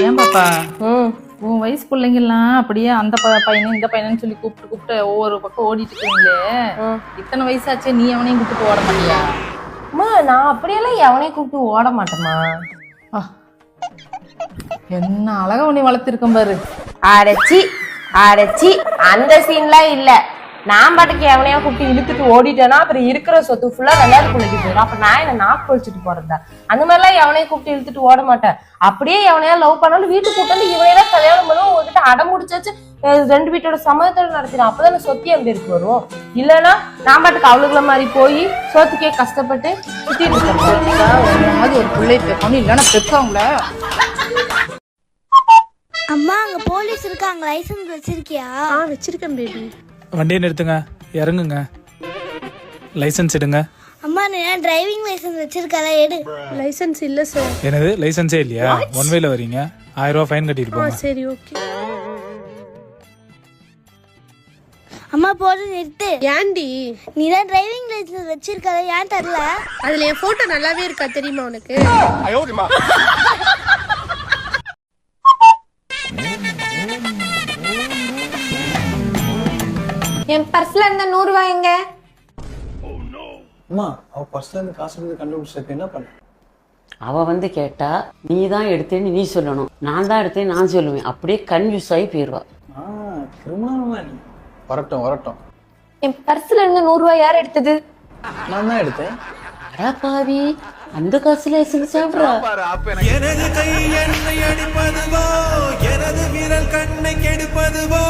ஏன் பாப்பா? உன் வயசு பிள்ளைங்கெல்லாம் அப்படியே அந்த ப- பையனை இந்த பையனு சொல்லி கூப்பிட்டு கூப்பிட்டு ஒவ்வொரு பக்கம் ஓடிட்டு இருக்கீங்களே. இத்தனை வயசாச்சே நீ அவனையும் கூப்பிட்டு ஓட மாட்டியா? அம்மா நான் அப்படியெல்லாம் எவனையும் கூப்பிட்டு ஓட மாட்டேம்மா. ஆ. என்ன அழகா உன்னை வளர்த்திருக்கேன் பாரு. அடைச்சி அடைச்சி அந்த சீன்லாம் இல்ல. நான் பாட்டுக்கு எவனையா கூப்பிட்டு இழுத்துட்டு ஓடிட்டேன்னா அப்புறம் இருக்கிற சொத்து ஃபுல்லா ரெண்டாவது பிள்ளைக்கு போயிடும் அப்ப நான் என்ன நாக்கு வச்சுட்டு போறதா? அந்த மாதிரிலாம் எவனையும் கூப்பிட்டு இழுத்துட்டு ஓட மாட்டேன். அப்படியே எவனையா லவ் பண்ணாலும் வீட்டுக்கு கூப்பிட்டு வந்து இவனையெல்லாம் கல்யாணம் பண்ணுவோம் உங்ககிட்ட அடம் முடிச்சாச்சு ரெண்டு வீட்டோட சம்மதத்தோட நடத்திடும் அப்பதானே சொத்து என் பேருக்கு வரும். இல்லைன்னா நான் பாட்டுக்கு அவளுக்குள்ள மாதிரி போய் சொத்துக்கே கஷ்டப்பட்டு உன்னை மாதிரி ஒரு பிள்ளை பெக்கணும் இல்லைன்னா பெக்கவங்கள அம்மா அங்க போலீஸ் இருக்காங்க. லைசென்ஸ் வச்சிருக்கியா? ஆ வச்சிருக்கேன் பேபி வண்டியை நிறுத்துங்க. இறங்குங்க. லைசன்ஸ் எடுங்க. அம்மா நான் டிரைவிங் லைசென்ஸ் வச்சிருக்கல எடு. லைசென்ஸ் இல்ல சார் எனது லைசன்ஸே இல்லையா? ஒன் வேல வரீங்க ஆயிரம் ரூபாய் ஃபைன் கட்டிட்டு போங்க. சரி ஓகே அம்மா போடு நிறுத்து. ஏன்டி? நீ தான் டிரைவிங் லைசென்ஸ் வச்சிருக்கல ஏன் தரல? அதுல என் போட்டோ நல்லாவே இருக்கா தெரியுமா உனக்கு? என் பர்ஸ்ல இருந்த நூறு ரூபாய் எங்க? அம்மா அவ பர்ஸ்ல இருந்து காசு எடுத்து கண்டுபிடிச்சதுக்கு என்ன பண்ண? அவ வந்து கேட்டா நீ தான் எடுத்தேன்னு நீ சொல்லணும். நான் தான் எடுத்தேன்னு நான் சொல்லுவேன். அப்படியே கன்ஃபியூஸ் ஆகி போயிடுவா ஆ கிரிமினல் நீ. வரட்டும் வரட்டும். என் பர்ஸ்ல இருந்த நூறு ரூபாய் யார் எடுத்தது? நான் தான் எடுத்தேன். அடா பாவி அந்த காசுல எசங்க சாப்பிட்றா. எனது கை என்னை அடிப்பதுவோ எனது விரல் கண்ணை கெடுப்பதுவோ.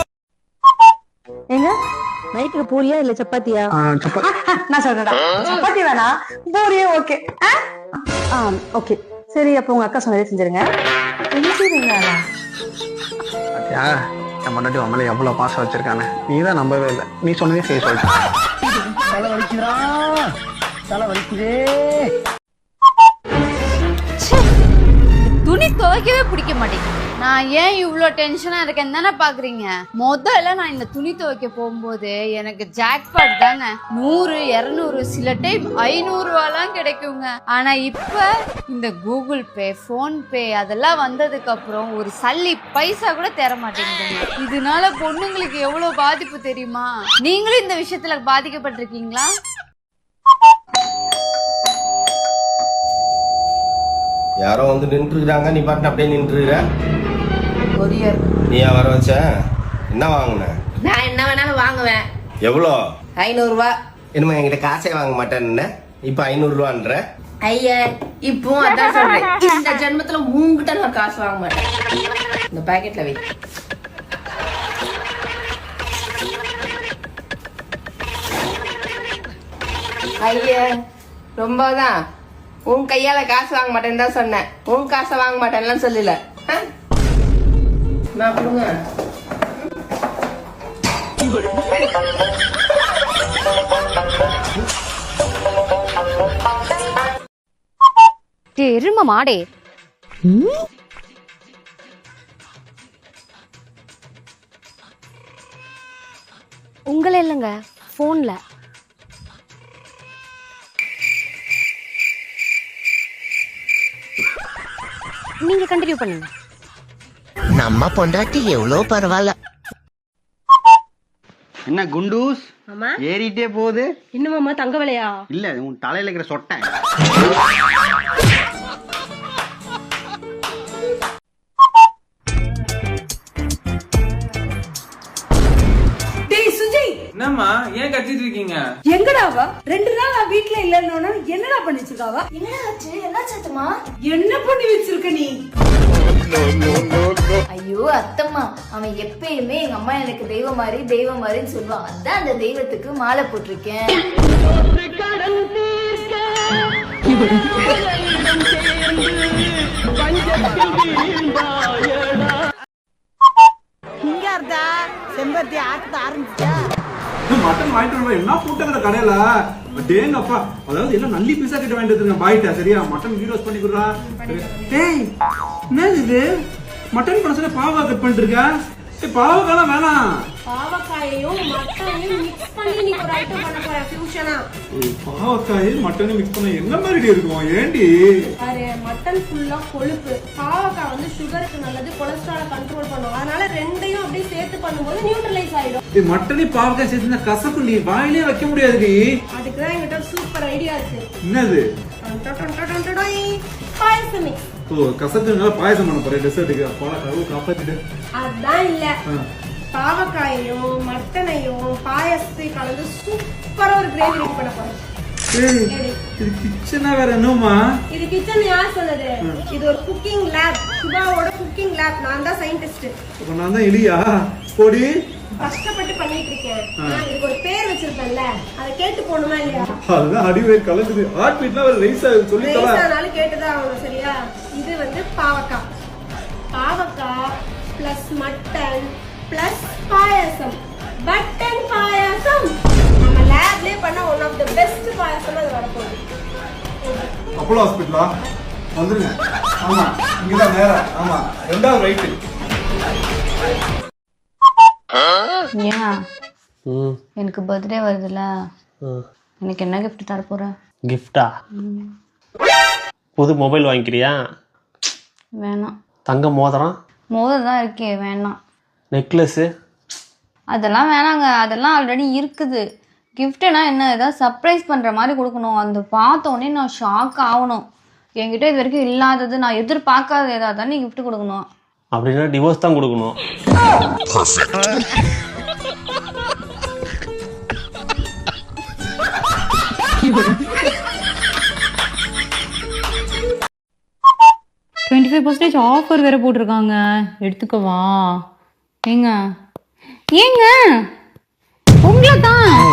ஏங்க நைட்டுக்கு பூரியா இல்ல சப்பாத்தியா? சப்பாத்தி நான் சொல்றேன்டா. சப்பாத்தி வேணா பூரியே ஓகே. ஓகே. சரி அப்ப உங்க அக்கா சொன்னதே செஞ்சிருங்க. என்ன என் முன்னாடி உன் மேல எவ்வளவு பாசம் வச்சிருக்கானே. நீ தான் நம்பவே இல்லை. நீ சொன்னதே செய்ய சொல்லிட்டேன் தலை வலிக்குதா தலை வலிக்குதே துணி துவைக்கவே பிடிக்க மாட்டேங்குது. நான் ஏன் இவ்வளோ டென்ஷனாக இருக்கேன் தானே பார்க்குறீங்க முதல்ல நான் இந்த துணி துவைக்க போகும்போது எனக்கு ஜாக்பாட் தாங்க நூறு இரநூறு சில டைம் ஐநூறுவாலாம் கிடைக்குங்க. ஆனால் இப்போ இந்த கூகுள் பே ஃபோன்பே அதெல்லாம் வந்ததுக்கப்புறம் ஒரு சல்லி பைசா கூட தர மாட்டேங்குதுங்க. இதனால பொண்ணுங்களுக்கு எவ்வளோ பாதிப்பு தெரியுமா? நீங்களும் இந்த விஷயத்தில் பாதிக்கப்பட்டிருக்கீங்களா? யாரோ வந்து நின்றுருக்காங்க நீ பாட்டு அப்படியே நின்றுற கொரியர். நீயா வர வச்ச? என்ன வாங்கின? நான் என்ன வேணாலும் வாங்குவேன். எவ்வளோ? ஐநூறு ரூபாய் என்னமா என்கிட்ட காசே வாங்க மாட்டேன்னு. இப்ப ஐநூறு ரூபான்ற ஐயா இப்போ அதான் சொல்றேன். இந்த ஜென்மத்துல உங்ககிட்ட நான் காசு வாங்க மாட்டேன். இந்த பாக்கெட்ல வை. ஐயா ரொம்பதான். உன் கையால காசு வாங்க மாட்டேன்னு தான் சொன்னேன். உன் காசை வாங்க மாட்டேன்லாம் சொல்லல? நான் கொடுங்க எரும மாடே. உங்களை இல்லைங்க ஃபோனில். நீங்க கண்டினியூ பண்ணுங்க. நம்ம பொண்டாட்டி எவ்வளோ பரவாயில்ல என்ன குண்டூஸ்? ஏறிட்டே போகுது. இன்னுமாமா தங்க விலையா? இல்ல உன் தலையில இருக்கிற சொட்டை. என்னம்மா ஏன் கத்திட்டு இருக்கீங்க? எங்கடாவா ரெண்டு நாள் நான் வீட்ல இல்லன்னு என்னடா பண்ணி வச்சிருக்காவா என்ன ஆச்சு? என்ன சத்துமா என்ன பண்ணி வச்சிருக்க நீ? ஐயோ அத்தம்மா. அவன் எப்பயுமே எங்க அம்மா எனக்கு தெய்வம் மாதிரி தெய்வம் மாதிரின்னு சொல்லுவான் அதான் அந்த தெய்வத்துக்கு மாலை போட்டிருக்கேன். இங்க இருந்தா செம்பருத்தி ஆட்டத்தை ஆரம்பிச்சா மட்டன் வாங்கிட்டு வருவா என்ன கூட்டங்கிற கடையில? டேங்கப்பா அதாவது எல்லாம் நல்லி பீஸா கிட்ட வாங்கிட்டு வந்துருங்க பாய்ட்டா சரியா? மட்டன் வீடியோஸ் பண்ணி கொடுறா. டேய் என்னது இது மட்டன் பண்ண சொல்லி பாவா கட் பண்ணிட்டு இருக்க ஏய் பாவக்காலாம் வேணாம் பாவக்காயையும் மட்டனையும் மிக்ஸ் பண்ணி நீ ஒரு ஐட்டம் பண்ண போற ஃபியூஷனா ஏய், பாவக்காய் மட்டனை மிக்ஸ் பண்ண என்ன மாதிரி இருக்கும் ஏண்டி பாரு மட்டன் ஃபுல்லா கொழுப்பு பாவக்காய் வந்து சுகருக்கு நல்லது கொலஸ்ட்ராலை கண்ட்ரோல் பண்ணும் அதனால ரெண்டையும் அப்படியே சேர்த்து பண்ணும்போது நியூட்ரலைஸ் ஆயிடும் ஏய், மட்டனே பாவக்காய் சேர்த்து கசப்பு நீ வாயிலே வைக்க முடியாதுடி அதுக்கு தான் எங்கிட்ட சூப்பர் ஐடியா இருக்கு என்னது பாயசம் மிக்ஸ் ஓ கசத்துனால பாயசம் பண்ண போறேன் டெசர்ட்டுக்கு அப்பா கருவு காப்பாத்திட்டு அதான் இல்ல. பாவக்காயையும் மட்டனையும் பாயசத்தை கலந்து சூப்பரா ஒரு கிரேவி ரெடி பண்ண போறேன். இது கிச்சனா வேற என்னமா இது கிச்சன் யார் சொன்னது? இது ஒரு குக்கிங் லேப் சுபாவோட குக்கிங் லேப் நான் தான் சயின்டிஸ்ட் அப்ப நான் தான் எலியா? போடி. கஷ்டப்பட்டு பண்ணிட்டு இருக்கேன். இதுக்கு ஒரு பேர் வச்சிருப்பேன்ல. அதை கேட்டு போகணுமா இல்லையா? அதுதான் அடிவேர் கலக்குது. ஹார்ட் பீட்லாம் ஒரு ரைஸ் சொல்லி தர வயசானாலும் கேட்டுதான் ஆகணும் சரியா? வந்து பாவக்காய். பாவக்காய் plus mutton plus payasam. Button payasam. நம்ம லேப்லயே பண்ண one of the best payasam அது வரப்போகுது அப்போலோ ஹாஸ்பிட்டலா வந்துருங்க. ஆமா இங்கதான் நேரம் ஆமா ரெண்டாவது ரைட்டு ஏன்? எனக்கு பர்த்டே வருதுல்ல. எனக்கு என்ன கிஃப்ட் தர போற கிஃப்டா புது மொபைல் வாங்கிக்கிறியா? வேணாம். தங்க மோதிரம்? மோதிரம் தான் இருக்கே வேணாம். நெக்லஸ்ஸு அதெல்லாம் வேணாங்க அதெல்லாம் ஆல்ரெடி இருக்குது. கிஃப்ட்னா என்ன ஏதாவது சர்ப்ரைஸ் பண்ணுற மாதிரி கொடுக்கணும். அந்த பார்த்த உடனே நான் ஷாக் ஆகணும். என்கிட்ட இது வரைக்கும் இல்லாதது நான் எதிர்பார்க்காத ஏதாவது தானே கிஃப்ட் கொடுக்கணும். அப்படின்னா டிவோர்ஸ் தான் கொடுக்கணும். டுவெண்ட்டி பர்சன்டேஜ் ஆஃபர் வேற போட்டிருக்காங்க. எடுத்துக்கவா. ஏங்க. ஏங்க. உங்களை தான்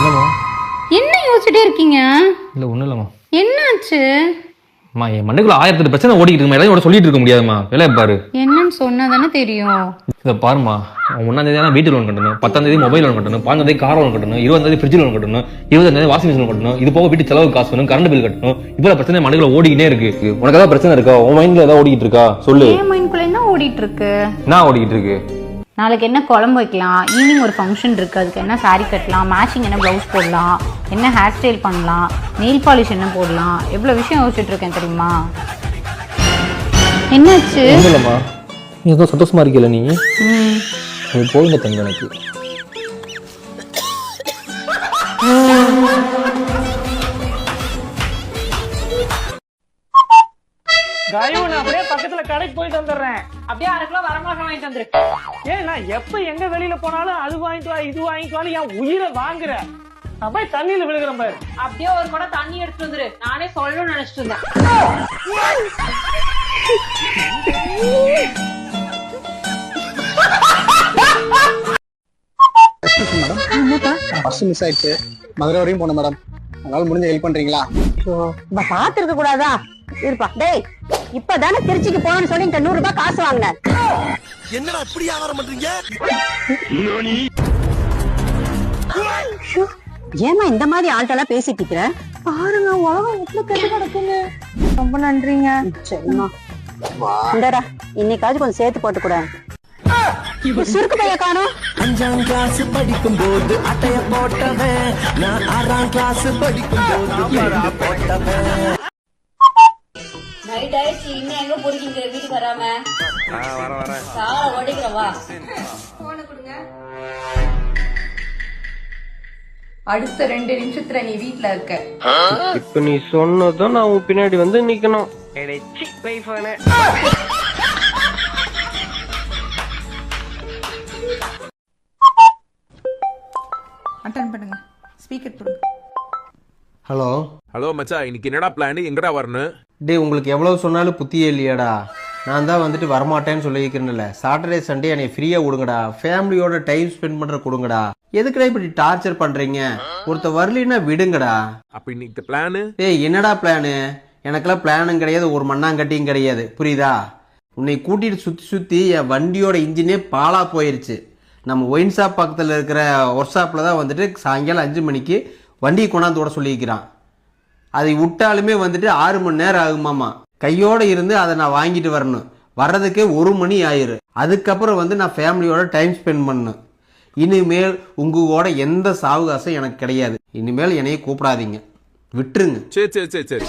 என்ன யோசிச்சுட்டே இருக்கீங்க? இல்லை ஒன்றும் இல்லைம்மா. என்னாச்சு? அம்மா என் மண்டைக்குள்ள ஆயிரத்தி பிரச்சனை ஓடிக்கிட்டு இருக்குமா? எல்லாரும் சொல்லிட்டு இருக்க முடியாதும்மா. வேலையை பாரு. என்னன்னு சொன்னா தானே தெரியும். இதை பாருமா ஒன்றாம் தேதி வீட்டு லோன் கட்டணும் பத்தாம் தேதி மொபைல் லோன் கட்டணும் பதினஞ்சாம் தேதி கார் லோன் கட்டணும் இருபதாம் தேதி ஃப்ரிட்ஜ் லோன் கட்டணும் இருபதாம் தேதி வாஷிங் மிஷின் கட்டணும் இது போக வீட்டு செலவு காசு வேணும் கரண்ட் பில் கட்டணும். இவ்வளோ பிரச்சனை மண்டைக்குள்ள ஓடிக்கிட்டே இருக்கு. உனக்கு ஏதாவது பிரச்சனை இருக்கா? உன் மைண்ட்ல ஏதாவது ஓடிக்கிட்டு இருக்கா? சொல்லு. என் மைண்ட்குள்ள என்ன ஓடிட்டு இருக்கு. என்ன ஓடிக்கிட்டு இருக்கு? நாளைக்கு என்ன குழம்பு வைக்கலாம்? ஈவினிங் ஒரு ஃபங்க்ஷன் இருக்கு. அதுக்கு என்ன saree கட்டலாம்? மேட்சிங் என்ன ப்ளவுஸ் போடலாம்? என்ன ஹேர் ஸ்டைல் பண்ணலாம்? நெயில் பாலிஷ் என்ன போடலாம்? எவ்வளோ விஷயம் யோசிச்சுட்டு இருக்கேன் தெரியுமா? என்னாச்சு? இல்லைம்மா நீ ஏதோ சந்தோஷமா இருக்கல நீ? போயிங்க தங்க எனக்கு. கடைக்கு போயிட்டு வந்துடுறேன். அப்படியே அரை கிலோ வரமிளகா வாங்கிட்டு வந்துரு. ஏன் நான் எப்ப எங்க வெளியில போனாலும் அது வாங்கிட்டு வா இது வாங்கிட்டு வான்னு என் உயிரை வாங்குற. போய் தண்ணியில விழுகிறேன் பாரு. அப்படியே ஒரு குடம் தண்ணி எடுத்துட்டு வந்துரு. நானே சொல்லணும்னு நினைச்சிட்டு இருந்தேன். மேடம் பஸ் மிஸ் ஆயிடுச்சு. மதுரை வரையும் போனேன் மேடம் முடிஞ்ச ஹெல்ப் பண்றீங்களா? பாத்துருக்க கூடாதா? இருப்பா. டேய் இப்பதானே திருச்சிக்கு போகணும்னு சொல்லி இந்த நூறு ரூபாய் காசு வாங்கினேன் என்னடா இப்படி வியாபாரம் பண்றீங்க? ஏமா இந்த மாதிரி ஆள்கிட்ட பேசிட்டு இருக்கிற? பாருங்க உலகம் எவ்வளவு கெட்டு கிடக்குன்னு ரொம்ப நன்றிங்க. சரிம்மா. இந்தடா இன்னைக்காச்சும் கொஞ்சம் சேர்த்து போட்டு கூட சுருக்கு பைய காணும். அஞ்சாம் கிளாஸ் படிக்கும் போது அட்டைய போட்டவன். நான் ஆறாம் கிளாஸ் படிக்கும் போது போட்டவன். நைட் ஆயிடுச்சு இன்னும் எங்க போறீங்க? வீட்டுக்கு வராம? வர வரேன் சாவ ஓடிக்கிறவா அடுத்த ரெண்டு நிமிஷத்துல நீ வீட்ல இருக்க. இப்ப நீ சொன்னதும் நான் உன் பின்னாடி வந்து நிக்கணும். வைஃபானே அட்டன் பண்ணுங்க. ஸ்பீக்கர் போடுங்க ஹலோ ஹலோ மச்சான் இன்னைக்கு என்னடா பிளான் எங்கடா வரணும்? டேய் உங்களுக்கு எவ்வளவு சொன்னாலும் புத்தியே இல்லையாடா. நான் தான் வந்துட்டு வரமாட்டேன்னு சொல்லியிருக்கிறேன்ல. சாட்டர்டே சண்டே என்னை ஃப்ரீயாக கொடுங்கடா ஃபேமிலியோட டைம் ஸ்பெண்ட் பண்ணுற கொடுங்கடா. எதுக்குடா இப்படி டார்ச்சர் பண்ணுறீங்க ஒருத்த வரலின்னா விடுங்கடா. அப்ப இன்னைக்கு பிளான் ஏய் என்னடா பிளானு எனக்கெல்லாம் பிளானும் கிடையாது ஒரு மண்ணாங்கட்டியும் கிடையாது. புரியுதா? உன்னை கூட்டிட்டு சுற்றி சுற்றி என் வண்டியோட இன்ஜினே பாலாக போயிருச்சு. நம்ம ஒயின் ஷாப் பக்கத்தில் இருக்கிற ஒர்க் ஷாப்பில் தான் வந்துட்டு சாயங்காலம் அஞ்சு மணிக்கு வண்டியை கொண்டாந்து விட சொல்லியிருக்கிறான். அதை விட்டாலுமே வந்துட்டு ஆறு மணி நேரம் ஆகுமாமா கையோடு இருந்து அதை நான் வாங்கிட்டு வரணும். வர்றதுக்கே ஒரு மணி ஆயிரு. அதுக்கப்புறம் வந்து நான் ஃபேமிலியோட டைம் ஸ்பெண்ட் பண்ணணும். இனிமேல் உங்களோட எந்த சாவகாசம் எனக்கு கிடையாது. இனிமேல் என்னைய கூப்பிடாதீங்க. விட்டுருங்க. சரி சரி சரி சரி.